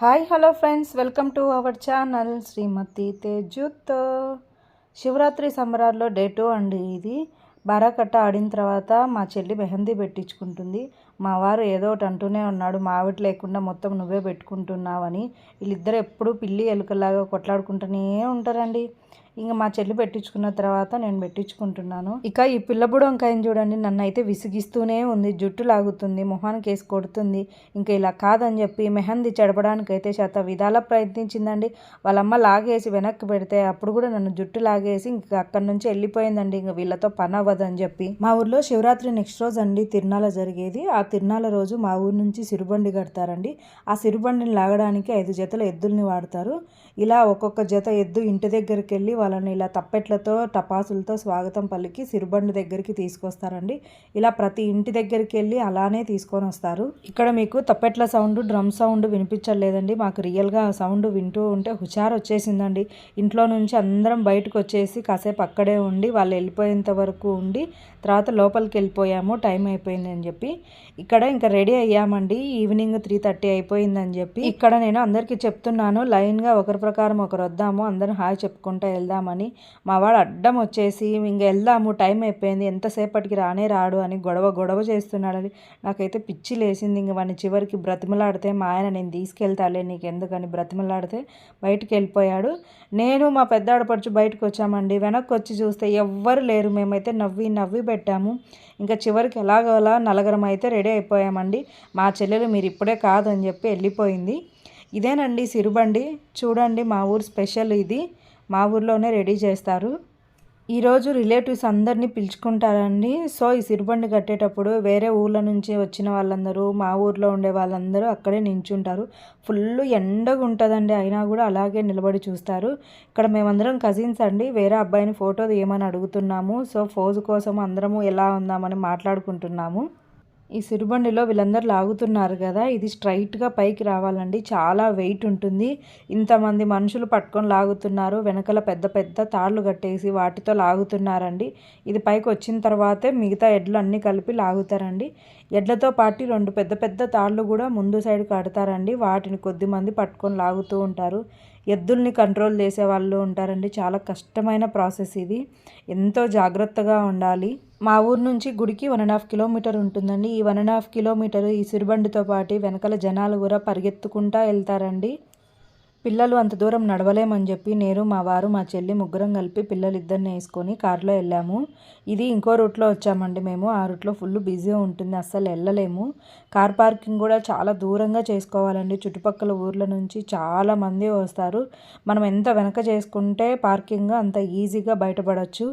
Hi hello friends. Welcome to our channel Srimathi Tejuth. Shivaratri సంబరాల్లో day two అండి ఇది. బారాకట్ట ఆడిన తర్వాత మా చెల్లి మెహందీ పెట్టించుకుంటుంది. మా వారు ఏదో ఒకటి అంటూనే ఉన్నాడు. మావిటి లేకుండా మొత్తం నువ్వే పెట్టుకుంటున్నావని. వీళ్ళిద్దరు ఎప్పుడు పిల్లి ఎలుకలాగా కొట్లాడుకుంటూనే ఉంటారండి. ఇంకా మా చెల్లి పెట్టించుకున్న తర్వాత నేను పెట్టించుకుంటున్నాను. ఇక ఈ పిల్లబుడొంకాయని చూడండి నన్ను అయితే విసిగిస్తూనే ఉంది జుట్టు లాగుతుంది మొహానికి వేసి కొడుతుంది. ఇంకా ఇలా కాదని చెప్పి మెహందీ చెడపడానికి అయితే శత విధాల ప్రయత్నించిందండి. వాళ్ళమ్మ లాగేసి వెనక్కి పెడితే అప్పుడు కూడా నన్ను జుట్టు లాగేసి ఇంకా అక్కడి నుంచి వెళ్ళిపోయిందండి. ఇంకా వీళ్ళతో పని అవ్వదని చెప్పి. మా ఊర్లో శివరాత్రి నెక్స్ట్ రోజు అండి తిరునాల జరిగేది. ఆ తిరునాల రోజు మా ఊరు నుంచి సిరుబండి కడతారండి. ఆ సిరుబండిని లాగడానికి ఐదు జతల ఎద్దుల్ని వాడతారు. ఇలా ఒక్కొక్క జత ఎద్దు ఇంటి దగ్గరికి వెళ్ళి వాళ్ళని ఇలా తప్పెట్లతో టపాసులతో స్వాగతం పలికి సిరుబండి దగ్గరికి తీసుకొస్తారండి. ఇలా ప్రతి ఇంటి దగ్గరికి వెళ్ళి అలానే తీసుకొని వస్తారు. ఇక్కడ మీకు తప్పెట్ల సౌండ్ డ్రమ్ సౌండ్ వినిపించలేదండి మాకు రియల్గా ఆ సౌండ్ వింటూ ఉంటే హుషారు వచ్చేసిందండి. ఇంట్లో నుంచి అందరం బయటకు వచ్చేసి కాసేపు అక్కడే ఉండి వాళ్ళు వెళ్ళిపోయేంత వరకు ఉండి తర్వాత లోపలికి వెళ్ళిపోయాము. టైం అయిపోయింది అని చెప్పి. ఇక్కడ ఇంకా రెడీ అయ్యామండి. ఈవినింగ్ త్రీ థర్టీ అయిపోయిందని చెప్పి. ఇక్కడ నేను అందరికీ చెప్తున్నాను. లైన్గా ఒకరి ప్రకారం ఒకరు వద్దాము. అందరం హాయ్ చెప్పుకుంటూ వెళ్దామని మా వాడు అడ్డం వచ్చేసి ఇంక వెళ్దాము టైం అయిపోయింది ఎంతసేపటికి రానే రాడు అని గొడవ గొడవ చేస్తున్నాడని నాకైతే పిచ్చి లేసింది ఇంక వాడిని చివరికి బ్రతిమలాడితే మా ఆయన నేను తీసుకెళ్తాలే నీకు ఎందుకని బ్రతిమలాడితే బయటికి వెళ్ళిపోయాడు నేను మా పెద్ద ఆడపడుచు బయటకు వచ్చామండి వెనక్కి వచ్చి చూస్తే ఎవ్వరు లేరు. మేమైతే నవ్వి నవ్వి పెట్టాము. ఇంకా చివరికి ఎలాగోలా నలగరం అయితే రెడీ అయిపోయామండి. మా చెల్లెలు మీరు ఇప్పుడే కాదు అని చెప్పి వెళ్ళిపోయింది. ఇదేనండి సిరుబండి. చూడండి మా ఊరు స్పెషల్ ఇది. మా ఊర్లోనే రెడీ చేస్తారు. ఈరోజు రిలేటివ్స్ అందరినీ పిలుచుకుంటారండి. సో ఈ సిరుబండి కట్టేటప్పుడు వేరే ఊళ్ళ నుంచి వచ్చిన వాళ్ళందరూ మా ఊర్లో ఉండే వాళ్ళందరూ అక్కడే నించుంటారు. ఫుల్ ఎండగా ఉంటుందండి. అయినా కూడా అలాగే నిలబడి చూస్తారు. ఇక్కడ మేమందరం కజిన్స్ అండి. వేరే అబ్బాయిని ఫోటో తీయమని అడుగుతున్నాము. సో ఫోజు కోసం అందరము ఎలా ఉందామని మాట్లాడుకుంటున్నాము. ఈ సిరుబండిలో వీళ్ళందరూ లాగుతున్నారు కదా ఇది స్ట్రైట్గా పైకి రావాలండి. చాలా వెయిట్ ఉంటుంది. ఇంతమంది మనుషులు పట్టుకొని లాగుతున్నారు. వెనకాల పెద్ద పెద్ద తాళ్ళు కట్టేసి వాటితో లాగుతున్నారండి. ఇది పైకి వచ్చిన తర్వాతే మిగతా ఎడ్లు అన్నీ కలిపి లాగుతారండి. ఎడ్లతో పాటు రెండు పెద్ద పెద్ద తాళ్ళు కూడా ముందు సైడ్ కడతారండి. వాటిని కొద్దిమంది పట్టుకొని లాగుతూ ఉంటారు. ఎద్దుల్ని కంట్రోల్ చేసే వాళ్ళు ఉంటారండి. చాలా కష్టమైన ప్రాసెస్ ఇది. ఎంతో జాగ్రత్తగా ఉండాలి. మా ఊరు నుంచి గుడికి వన్ అండ్ హాఫ్ కిలోమీటర్ ఉంటుందండి. ఈ వన్ అండ్ హాఫ్ కిలోమీటర్ ఈ సిరిబండితో పాటు వెనకాల జనాలు కూడా పరిగెత్తుకుంటా వెళ్తారండి. పిల్లలు అంత దూరం నడవలేమని చెప్పి నేను మా వారు మా చెల్లి ముగ్గురం కలిపి పిల్లలు ఇద్దరిని వేసుకొని కారులో వెళ్ళాము. ఇది ఇంకో రూట్లో వచ్చామండి మేము. ఆ రూట్లో ఫుల్ బిజీ ఉంటుంది. అస్సలు వెళ్ళలేము. కార్ పార్కింగ్ కూడా చాలా దూరంగా చేసుకోవాలండి. చుట్టుపక్కల ఊర్ల నుంచి చాలా మంది వస్తారు. మనం ఎంత వెనక చేసుకుంటే పార్కింగ్ అంత ఈజీగా బయటపడవచ్చు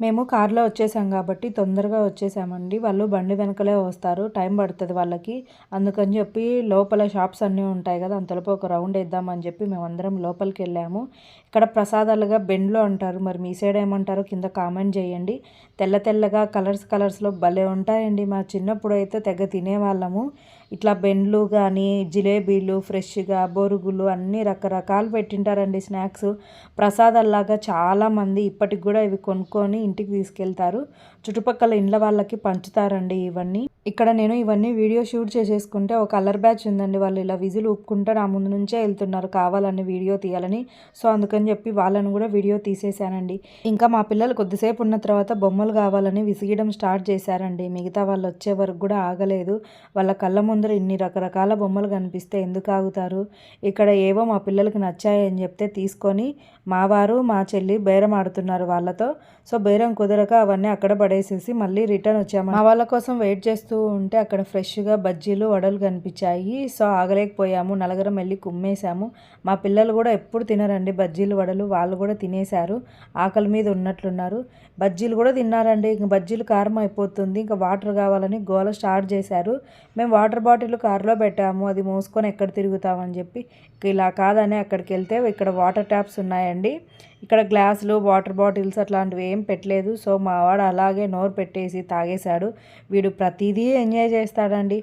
మేము కార్లో వచ్చేసాం కాబట్టి తొందరగా వచ్చేసామండి. వాళ్ళు బండి వెనకలే వస్తారు. టైం పడుతుంది వాళ్ళకి. అందుకని చెప్పి లోపల షాప్స్ అన్నీ ఉంటాయి కదా అంతలోపు ఒక రౌండ్ వేద్దామని చెప్పి మేమందరం లోపలికి వెళ్ళాము. ఇక్కడ ప్రసాదాలుగా బెండ్లో అంటారు. మరి మీ సైడ్ ఏమంటారో కింద కామెంట్ చేయండి. తెల్ల తెల్లగా కలర్స్ కలర్స్లో భలే ఉంటాయండి. మా చిన్నప్పుడు అయితే తెగ తినేవాళ్ళము. ఇట్లా బెండ్లు కానీ జిలేబీలు ఫ్రెష్గా బొరుగులు అన్నీ రకరకాలు పెట్టింటారండి స్నాక్స్. ప్రసాదాల్లాగా చాలామంది ఇప్పటికి కూడా ఇవి కొనుక్కొని ఇంటికి తీసుకెళ్తారు. చుట్టుపక్కల ఇండ్ల వాళ్ళకి పంచుతారండి ఇవన్నీ. ఇక్కడ నేను ఇవన్నీ వీడియో షూట్ చేసేసుకుంటే ఒక కలర్ బ్యాచ్ ఉందండి. వాళ్ళు ఇలా విజిల్ ఊపుకుంటే నా ముందు నుంచే వెళ్తున్నారు కావాలని వీడియో తీయాలని. సో అందుకని చెప్పి వాళ్ళని కూడా వీడియో తీసేశానండి. ఇంకా మా పిల్లలు కొద్దిసేపు ఉన్న తర్వాత బొమ్మలు కావాలని విసిగడం స్టార్ట్ చేశారండి. మిగతా వాళ్ళు వచ్చే వరకు కూడా ఆగలేదు. వాళ్ళ కళ్ళ ముందర ఇన్ని రకరకాల బొమ్మలు కనిపిస్తే ఎందుకు ఆగుతారు? ఇక్కడ ఏవో మా పిల్లలకి నచ్చాయని చెప్తే తీసుకొని మా వారు మా చెల్లి బేరం ఆడుతున్నారు వాళ్ళతో. సో బేరం కుదరక అవన్నీ అక్కడ పడేసేసి మళ్ళీ రిటర్న్ వచ్చాము మా వాళ్ళ కోసం వెయిట్ చేస్తూ ఉంటే అక్కడ ఫ్రెష్గా బజ్జీలు వడలు కనిపించాయి. సో ఆగలేకపోయాము. నలగరం వెళ్ళి కుమ్మేశాము. మా పిల్లలు కూడా ఎప్పుడు తినరండి బజ్జీలు వడలు. వాళ్ళు కూడా తినేశారు. ఆకలి మీద ఉన్నట్లున్నారు. బజ్జీలు కూడా తిన్నారండి. ఇంక బజ్జీలు కారం అయిపోతుంది. ఇంకా వాటర్ కావాలని గోల స్టార్ట్ చేశారు. మేము వాటర్ బాటిల్ కారులో పెట్టాము. అది మోసుకొని ఎక్కడ తిరుగుతామని చెప్పి. ఇలా కాదని అక్కడికి వెళ్తే ఇక్కడ వాటర్ ట్యాప్స్ ఉన్నాయండి. ఇక్కడ గ్లాసులు వాటర్ బాటిల్స్ అట్లాంటివి ఏం పెట్టలేదు. సో మా వాడు అలాగే నోరు పెట్టేసి తాగేశాడు. వీడు ప్రతిదీ ఎంజాయ్ చేస్తాడండి.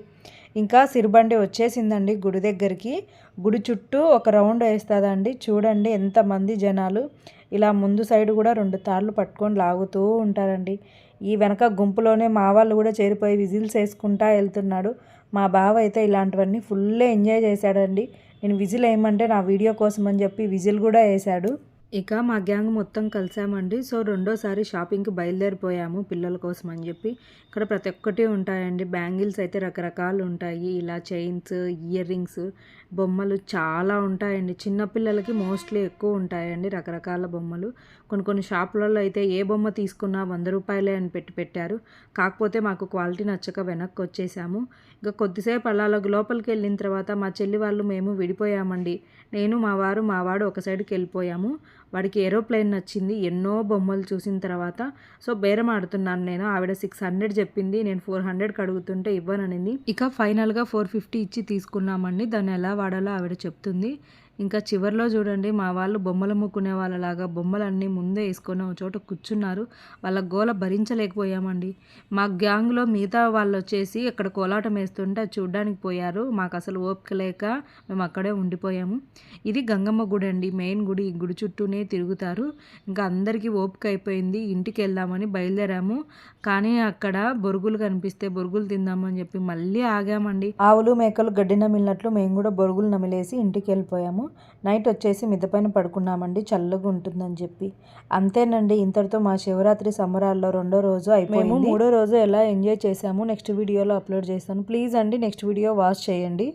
ఇంకా సిరిబండి వచ్చేసిందండి గుడి దగ్గరికి. గుడి చుట్టూ ఒక రౌండ్ వేస్తుందండి. చూడండి ఎంతమంది జనాలు. ఇలా ముందు సైడ్ కూడా రెండు తాళ్ళు పట్టుకొని లాగుతూ ఉంటారండి. ఈ వెనక గుంపులోనే మా వాళ్ళు కూడా చేరిపోయి విజిల్స్ వేసుకుంటా వెళ్తున్నాడు. మా బావ అయితే ఇలాంటివన్నీ ఫుల్ ఎంజాయ్ చేశాడండి. నేను విజిల్ వేయమంటే నా వీడియో కోసం అని చెప్పి విజిల్ కూడా వేశాడు. ఇక మా గ్యాంగ్ మొత్తం కలిసామండి. సో రెండోసారి షాపింగ్కి బయలుదేరిపోయాము పిల్లల కోసం అని చెప్పి. ఇక్కడ ప్రతి ఒక్కటి ఉంటాయండి. బ్యాంగిల్స్ అయితే రకరకాలు ఉంటాయి. ఇలా చైన్స్ ఇయర్ రింగ్స్ బొమ్మలు చాలా ఉంటాయండి. చిన్నపిల్లలకి మోస్ట్లీ ఎక్కువ ఉంటాయండి రకరకాల బొమ్మలు. కొన్ని కొన్ని షాపులలో అయితే ఏ బొమ్మ తీసుకున్నా వంద రూపాయలే అని పెట్టి పెట్టారు. కాకపోతే మాకు క్వాలిటీ నచ్చక వెనక్కి వచ్చేసాము. ఇంకా కొద్దిసేపు అలాగ లోపలికి వెళ్ళిన తర్వాత మా చెల్లి వాళ్ళు మేము విడిపోయామండి. నేను మా వారు మా వాడు ఒక సైడ్కి వెళ్ళిపోయాము. వాడికి ఏరోప్లేన్ నచ్చింది ఎన్నో బొమ్మలు చూసిన తర్వాత సో బేరం ఆడుతున్నాను నేను ఆవిడ సిక్స్ హండ్రెడ్ చెప్పింది నేను ఫోర్ హండ్రెడ్కి అడుగుతుంటే ఇవ్వననింది. ఇక ఫైనల్గా ఫోర్ ఫిఫ్టీ ఇచ్చి తీసుకున్నామండి దాన్ని ఎలా వాడాలో ఆవిడ చెప్తుంది. ఇంకా చివర్లో చూడండి మా వాళ్ళు బొమ్మలు అమ్ముకునే వాళ్ళలాగా బొమ్మలన్నీ ముందే వేసుకొని ఒక చోట కూర్చున్నారు. వాళ్ళ గోల భరించలేకపోయామండి. మా గ్యాంగ్లో మిగతా వాళ్ళు వచ్చేసి అక్కడ కోలాటం వేస్తుంటే అది చూడ్డానికి పోయారు. మాకు అసలు ఓపిక లేక మేము అక్కడే ఉండిపోయాము. ఇది గంగమ్మ గుడి అండి. మెయిన్ గుడి. ఈ గుడి చుట్టూనే తిరుగుతారు. ఇంకా అందరికీ ఓపిక అయిపోయింది. ఇంటికి వెళ్దామని బయలుదేరాము. కానీ అక్కడ బొరుగులు కనిపిస్తే బొరుగులు తిందామని చెప్పి మళ్ళీ ఆగామండి. ఆవులు మేకలు గడ్డి నమిలినట్లు మేము కూడా బొరుగులు నమిలేసి ఇంటికి వెళ్ళిపోయాము. నైట్ వచ్చేసి మిద్దపైన పడుకున్నామండి చల్లగా ఉంటుందని చెప్పి. అంతేనండి ఇంతటితో మా శివరాత్రి సంబరాల్లో రెండో రోజు అయిపోయింది. మూడో రోజు ఎలా ఎంజాయ్ చేసాము నెక్స్ట్ వీడియోలో అప్లోడ్ చేస్తాను. ప్లీజ్ అండి నెక్స్ట్ వీడియో వాచ్ చేయండి.